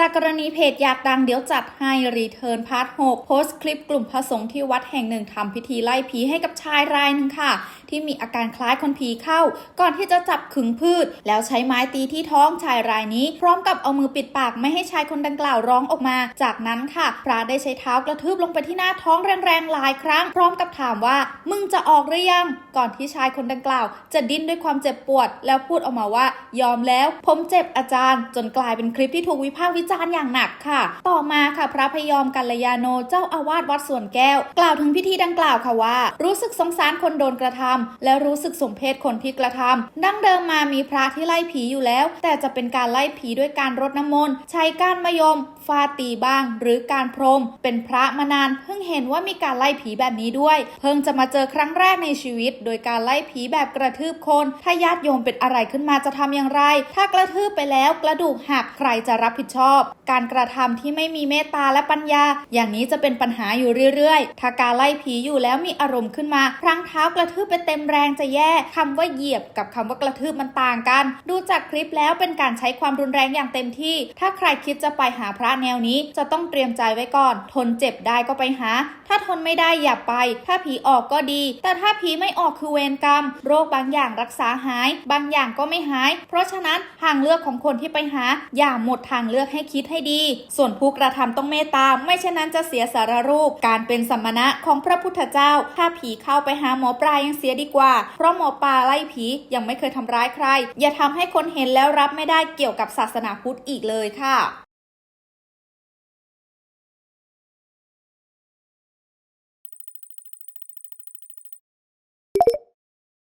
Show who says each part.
Speaker 1: จากกรณีเพจอยากดังเดี๋ยวจัดให้รีเทิร์นพาร์ท6โพสต์คลิปกลุ่มพระสงฆ์ที่วัดแห่งหนึ่งทำพิธีไล่ผีให้กับชายรายหนึ่งค่ะ ที่มีอาการคล้ายคนผีเข้า ก่อนที่จะจับขึงพืช แล้วใช้ไม้ตีที่ท้องชายรายนี้ พร้อมกับเอามือปิดปากไม่ให้ชายคนดังกล่าวร้องออกมา จากนั้นค่ะพระได้ใช้เท้ากระทืบลงไปที่หน้าท้องแรงๆหลายครั้ง พร้อมกับถามว่ามึงจะออกหรือยัง ก่อนที่ชายคนดังกล่าว จะดิ้นด้วยความเจ็บปวด แล้วพูดออกมาว่า ยอมแล้ว ผมเจ็บอาจารย์ จนกลายเป็นคลิปที่ถูกวิพากษ์วิจารณ์อย่างหนักค่ะ ต่อมาค่ะพระพยอมกัลยาโนเจ้าอาวาสวัดสวนแก้ว กล่าวถึงพิธีดังกล่าวค่ะว่า รู้สึกสงสารคนโดนกระทำและรู้สึกสมเพศคนที่กระทำดั้งเดิมมามีพระที่ไล่ผีอยู่แล้ว แต่จะเป็นการไล่ผีด้วยการรดน้ำมนต์ใช้ก้านมะยมฟาตีบ้าง หรือการพรม เป็นพระมานานเพิ่งเห็นว่ามีการไล่ผีแบบนี้ด้วย เพิ่งจะมาเจอครั้งแรกในชีวิต โดยการไล่ผีแบบกระทืบคน ถ้าญาติโยมเป็นอะไรขึ้นมาจะทำอย่างไร ถ้ากระทืบไปแล้วกระดูกหักใครจะรับผิดชอบการกระทำที่ไม่มีเมตตาและปัญญา อย่างนี้จะเป็นปัญหาอยู่เรื่อยๆ ถ้าการไล่ผีอยู่แล้วมีอารมณ์ขึ้นมา พลังเท้ากระทืบไปเต็มแรงจะแย่คำว่าเหยียบกับคำว่ากระทืบมันต่างกัน ดูจากคลิปแล้วเป็นการใช้ความรุนแรงอย่างเต็มที่ ถ้าใครคิดจะไปหาพระแนวนี้จะต้องเตรียมใจไว้ก่อน ทนเจ็บได้ก็ไปหา ถ้าทนไม่ได้อย่าไป ถ้าผีออกก็ดี แต่ถ้าผีไม่ออกคือเวรกรรม โรคบางอย่างรักษาหาย บางอย่างก็ไม่หาย เพราะฉะนั้นทางเลือกของคนที่ไปหา อย่าหมดทางเลือกให้ให้คิดให้ดี ส่วนผู้กระทำต้องเมตตา ไม่เช่นนั้นจะเสียสารรูป การเป็นสมณะของพระพุทธเจ้า ถ้าผีเข้าไปหาหมอปลายังเสียดีกว่า เพราะหมอปลาไล่ผียังไม่เคยทำร้ายใคร อย่าทำให้คนเห็นแล้วรับไม่ได้เกี่ยวกับศาสนาพุทธอีกเลยค่ะ